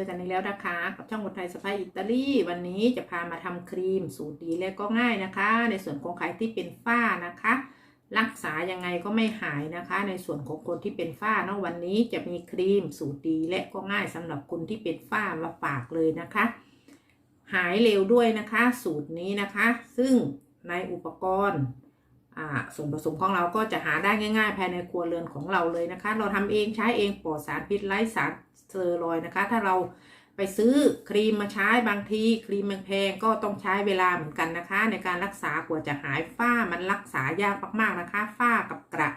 อกันอีกแล้วนะคะ กับช่องคนไทยสไปอิตาลี วันนี้จะพามาทำครีมสูตรดีและก็ง่ายนะคะ ในส่วนของใครที่เป็นฝ้านะคะ รักษายังไงก็ไม่หายนะคะ ในส่วนของคนที่เป็นฝ้าเนาะวันนี้จะมีครีมสูตรดีและก็ง่ายสำหรับคนที่เป็นฝ้ามาฝากเลยนะคะ หายเร็วด้วยนะคะ สูตรนี้นะคะ ซึ่งในอุปกรณ์ส่วนผสมของเราก็จะหาได้ง่าย ๆ ภายในครัวเรือนของเราเลยนะคะ เราทำเองใช้เองปลอดสารพิษไร้สาร เตอรอยนะคะ ถ้าเราไปซื้อครีมมาใช้บางทีครีมมันแพงก็ต้องใช้เวลาเหมือนกันนะคะ ในการรักษากว่าจะหายฝ้ามันรักษายากมากๆนะคะ ฝ้ากับกระ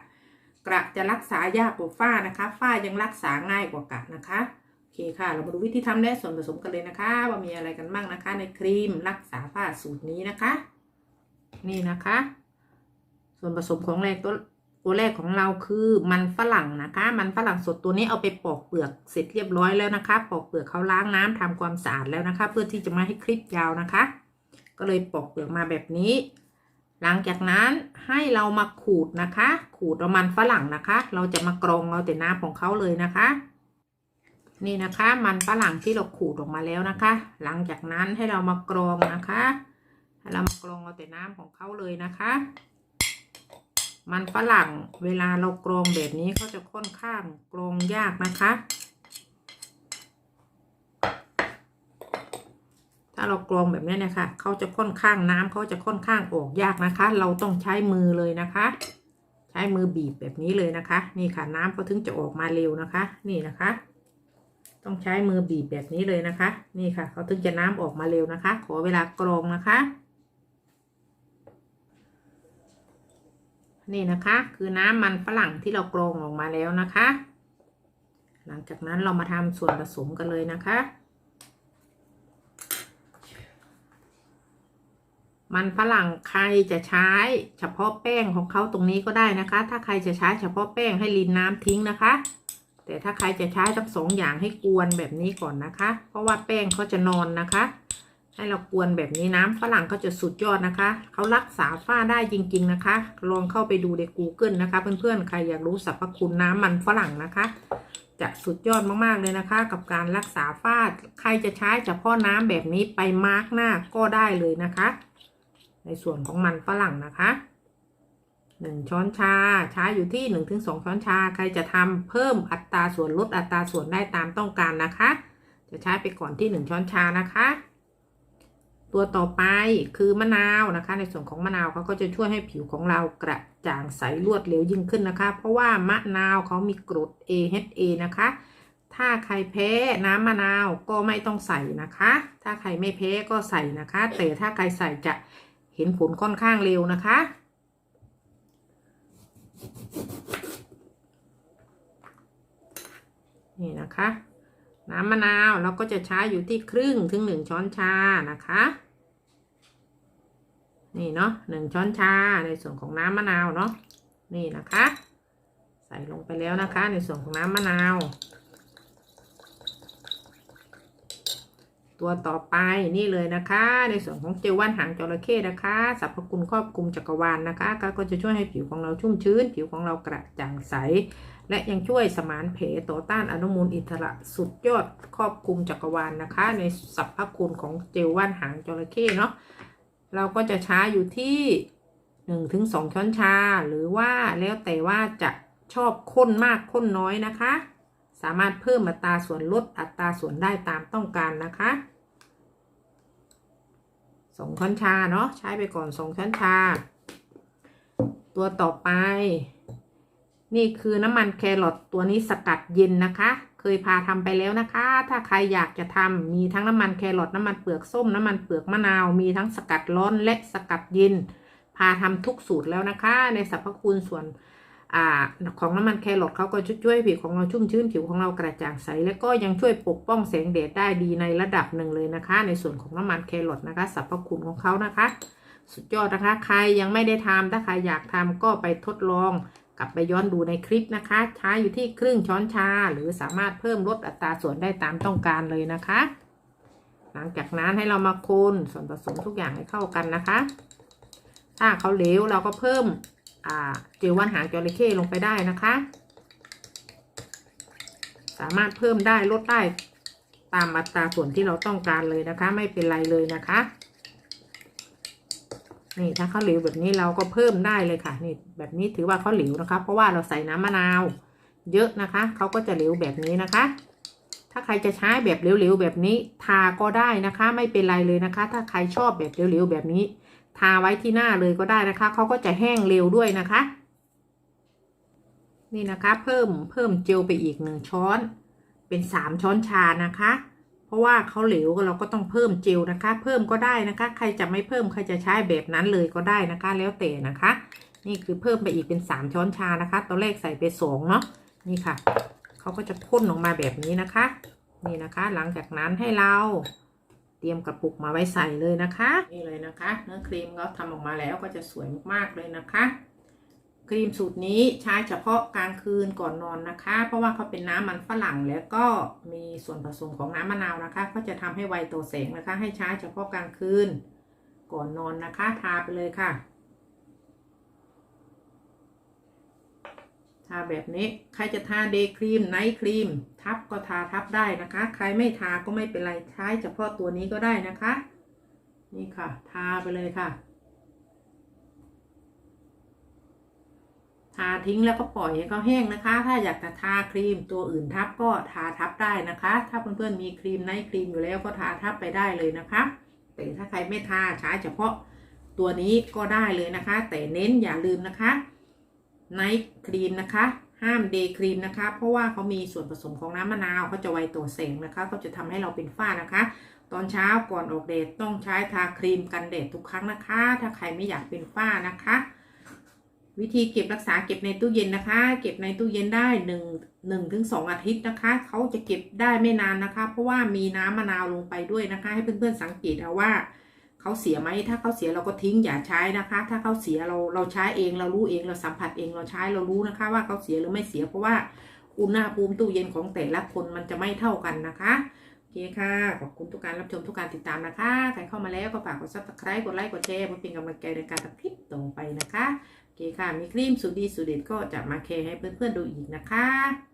กระจะรักษายากกว่าฝ้านะคะ ฝ้ายังรักษาง่ายกว่ากระนะคะโอเคค่ะ เรามาดูวิธีทำและส่วนผสมกันเลยนะคะ ว่ามีอะไรกันบ้างนะคะ ในครีมรักษาฝ้าสูตรนี้นะคะ นี่นะคะ ส่วนผสมของแรกตัว ตัวแรกของเราคือมันฝรั่งนะคะ มันฝรั่งสดตัวนี้เอาไปปอกเปลือกเสร็จเรียบร้อยแล้วนะคะ ปอกเปลือกเขาล้างน้ำทำความสะอาดแล้วนะคะ เพื่อที่จะไม่ให้คลิปยาวนะคะ ก็เลยปอกเปลือกมาแบบนี้ หลังจากนั้นให้เรามาขูดนะคะ ขูดเอามันฝรั่งนะคะ เราจะมากรองเอาแต่น้ำของเขาเลยนะคะ นี่นะคะมันฝรั่งที่เราขูดออกมาแล้วนะคะ หลังจากนั้นให้เรามากรองนะคะให้เรามากรองเอาแต่น้ำของเขาเลยนะคะ มันฝรั่งเวลาเรากรองแบบนี้เขาจะค่อนข้างกรองยากนะคะ ถ้าเรากรองแบบนี้เนะคะเขาจะค่อนข้างน้ำเขาจะค่อนข้างออกยากนะคะ เราต้องใช้มือเลยนะคะ ใช้มือบีบแบบนี้เลยนะคะ นี่ค่ะน้ำเขาถึงจะออกมาเร็วนะคะ นี่นะคะ ต้องใช้มือบีบแบบนี้เลยนะคะ นี่ค่ะเขาถึงจะน้ำออกมาเร็วนะคะ ขอเวลากรองนะคะ นี่นะคะ คือน้ำมันฝรั่งที่เรากรองออกมาแล้วนะคะ หลังจากนั้นเรามาทำส่วนผสมกันเลยนะคะ มันฝรั่งใครจะใช้เฉพาะแป้งของเขาตรงนี้ก็ได้นะคะ ถ้าใครจะใช้เฉพาะแป้งให้ลินน้ำทิ้งนะคะ แต่ถ้าใครจะใช้ทั้งสองอย่างให้กวนแบบนี้ก่อนนะคะ เพราะว่าแป้งเขาจะนอนนะคะ ให้เรากวนแบบนี้น้ำฝรั่งเขาจะสุดยอดนะคะ เขารักษาฝ้าได้จริง ๆนะคะ ลองเข้าไปดูใน Google นะคะ เพื่อนๆ ใครอยากรู้สรรพคุณน้ำมันฝรั่งนะคะ จะสุดยอดมากๆเลยนะคะ กับการรักษาฝ้า ใครจะใช้เฉพาะน้ำแบบนี้ไปมาร์กหน้าก็ได้เลยนะคะ ในส่วนของมันฝรั่งนะคะหนึ่งช้อนชาใช้อยู่ที่หนึ่งถึงสองช้อนชา ใครจะทำเพิ่มอัตราส่วนลดอัตราส่วนได้ตามต้องการนะคะ จะใช้ไปก่อนที่หนึ่งช้อนชานะคะ ตัวต่อไปคือมะนาวนะคะ ในส่วนของมะนาวเขาก็จะช่วยให้ผิวของเรากระจ่างใสรวดเร็วยิ่งขึ้นนะคะ เพราะว่ามะนาวเขามีกรด AHA นะคะ ถ้าใครแพ้น้ำมะนาวก็ไม่ต้องใส่นะคะ ถ้าใครไม่แพ้ก็ใส่นะคะ แต่ถ้าใครใส่จะเห็นผลค่อนข้างเร็วนะคะ นี่นะคะน้ำมะนาวเราก็จะใช้อยู่ที่ครึ่งถึงหนึ่งช้อนชานะคะ นี่เนาะหนึ่งช้อนชาในส่วนของน้ำมะนาวเนาะนี่นะคะ ใส่ลงไปแล้วนะคะ ในส่วนของน้ำมะนาว ตัวต่อไปนี่เลยนะคะ ในส่วนของเจลว่านหางจระเข้นะคะสรรพคุณครอบคลุมจักรวาลนนะคะ ก็จะช่วยให้ผิวของเราชุ่มชื้น ผิวของเรากระจ่างใส และยังช่วยสมานแผต่อต้านอนุมูลอิสระสุดยอดครอบคลุมจักรวาลนนะคะ ในสรรพคุณของเจลว่านหางจระเข้เนาะ เราก็จะใช้อยู่ที่หนึ่งถึงสองช้อนชา หรือว่าแล้วแต่ว่าจะชอบข้นมากข้นน้อยนะคะ สามารถเพิ่มอัตราส่วนลดอัตราส่วนได้ตามต้องการนะคะสองช้อนชาเนาะใช้ไปก่อนสองช้อนชา ตัวต่อไป นี่คือน้ำมันแครอทตัวนี้สกัดเย็นนะคะ เคยพาทำไปแล้วนะคะ ถ้าใครอยากจะทำมีทั้งน้ำมันแครอทน้ำมันเปลือกส้มน้ำมันเปลือกมะนาว มีทั้งสกัดร้อนและสกัดเย็น พาทำทุกสูตรแล้วนะคะ ในสรรพคุณส่วนอของน้ำมันแครอทเขาก็ช่วยผิวของเราชุ่มชื้นผิวของเรากระจ่างใส และก็ยังช่วยปกป้องแสงแดดได้ดีในระดับหนึ่งเลยนะคะ ในส่วนของน้ำมันแครอทนะคะสรรพคุณของเขานะคะ สุดยอดนะคะ ใครยังไม่ได้ทำถ้าใครอยากทำก็ไปทดลอง กลับไปย้อนดูในคลิปนะคะ ใช้อยู่ที่ครึ่งช้อนชา หรือสามารถเพิ่มลดอัตราส่วนได้ตามต้องการเลยนะคะ หลังจากนั้นให้เรามาคนส่วนผสมทุกอย่างให้เข้ากันนะคะ ถ้าเขาเหลวเราก็เพิ่มเจลว่านหางจระเข้ลงไปได้นะคะ สามารถเพิ่มได้ลดได้ตามอัตราส่วนที่เราต้องการเลยนะคะ ไม่เป็นไรเลยนะคะ นี่ถ้าข้าวเหลวแบบนี้เราก็เพิ่มได้เลยค่ะนี่แบบนี้ถือว่าข้าวเหลวนะคะ เพราะว่าเราใส่น้ำมะนาว เยอะนะคะเขาก็จะเหลวแบบนี้นะคะ ถ้าใครจะใช้แบบเหลวๆแบบนี้ ทาก็ได้นะคะ ไม่เป็นไรเลยนะคะ ถ้าใครชอบแบบเหลวๆแบบนี้ ทาไว้ที่หน้าเลยก็ได้นะคะเขาก็จะแห้งเร็วด้วยนะคะ นี่นะคะ เพิ่มเพิ่มเจลไปอีกหนึ่งช้อน เป็นสามช้อนชานะคะ ราะว่าเขาเหลวเราก็ต้องเพิ่มเจลนะคะ เพิ่มก็ได้นะคะ ใครจะไม่เพิ่มใครจะใช้แบบนั้นเลยก็ได้นะคะ แล้วแต่นะคะ นี่คือเพิ่มไปอีกเป็นสามช้อนชานะคะ ตอนแรกใส่ไปสองเนาะนี่ค่ะเขาก็จะพ่นออกมาแบบนี้นะคะ นี่นะคะ หลังจากนั้นให้เราเตรียมกระปุกมาไว้ใส่เลยนะคะ นี่เลยนะคะ เนื้อครีมเขาทำออกมาแล้วก็จะสวยมากๆเลยนะคะ รีมสูตรนี้ใช้เฉพาะกลางคืนก่อนนอนนะคะ เพราะว่าเขาเป็นน้ำมันฝรั่งแล้วก็มีส่วนผสมของน้ำมะนาวนะคะ ก็จะทำให้ไวต่อแสงนะคะ ให้ใช้เฉพาะกลางคืนก่อนนอนนะคะ ทาไปเลยค่ะ ทาแบบนี้ใครจะทาเดย์ครีมไนท์ครีม ทับก็ทาทับได้นะคะ ใครไม่ทาก็ไม่เป็นไรใช้เฉพาะตัวนี้ก็ได้นะคะ นี่ค่ะ ทาไปเลยค่ะ ทาทิ้งแล้วก็ปล่อยให้เขาแห้งนะคะ ถ้าอยากจะทาครีมตัวอื่นทับก็ทาทับได้นะคะ ถ้าเพื่อนๆมีครีมไนท์ครีมอยู่แล้วก็ทาทับไปได้เลยนะคะ แต่ถ้าใครไม่ทาใช้เฉพาะตัวนี้ก็ได้เลยนะคะ แต่เน้นอย่าลืมนะคะไนท์ครีมนะคะ ห้ามเดย์ครีมนะคะ เพราะว่าเขามีส่วนผสมของน้ำมะนาวเขาจะไวต่อแสงนะคะเขาจะทำให้เราเป็นฝ้านะคะ ตอนเช้าก่อนออกแดดต้องใช้ทาครีมกันแดดทุกครั้งนะคะ ถ้าใครไม่อยากเป็นฝ้านะคะ วิธีเก็บรักษาเก็บในตู้เย็นนะคะ เก็บในตู้เย็นได้หนึ่งหนึ่งถึงสองอาทิตย์นะคะ เขาจะเก็บได้ไม่นานนะคะ เพราะว่ามีน้ำมะนาวลงไปด้วยนะคะ ให้เพื่อนๆสังเกตเอาว่าเขาเสียไหมถ้าเขาเสียเราก็ทิ้งอย่าใช้นะคะ ถ้าเขาเสียเราเราใช้เองเรารู้เองเราสัมผัสเองเราใช้เรารู้นะคะ ว่าเขาเสียหรือไม่เสียเพราะว่าอุณหภูมิตู้เย็นของแต่ละคนมันจะไม่เท่ากันนะคะโอเคค่ะ ขอบคุณทุกการรับชมทุกการติดตามนะคะ ใครเข้ามาแล้วก็ฝากกดซับสไครต์กดไลค์กดแชร์เพื่อเป็นกำลังใจในการทำคลิปต่อไปนะคะ เคค่ะ มีครีมสูตรดีสูตรเด็ดก็จะมาแชร์ให้เพื่อนๆดูอีกนะคะ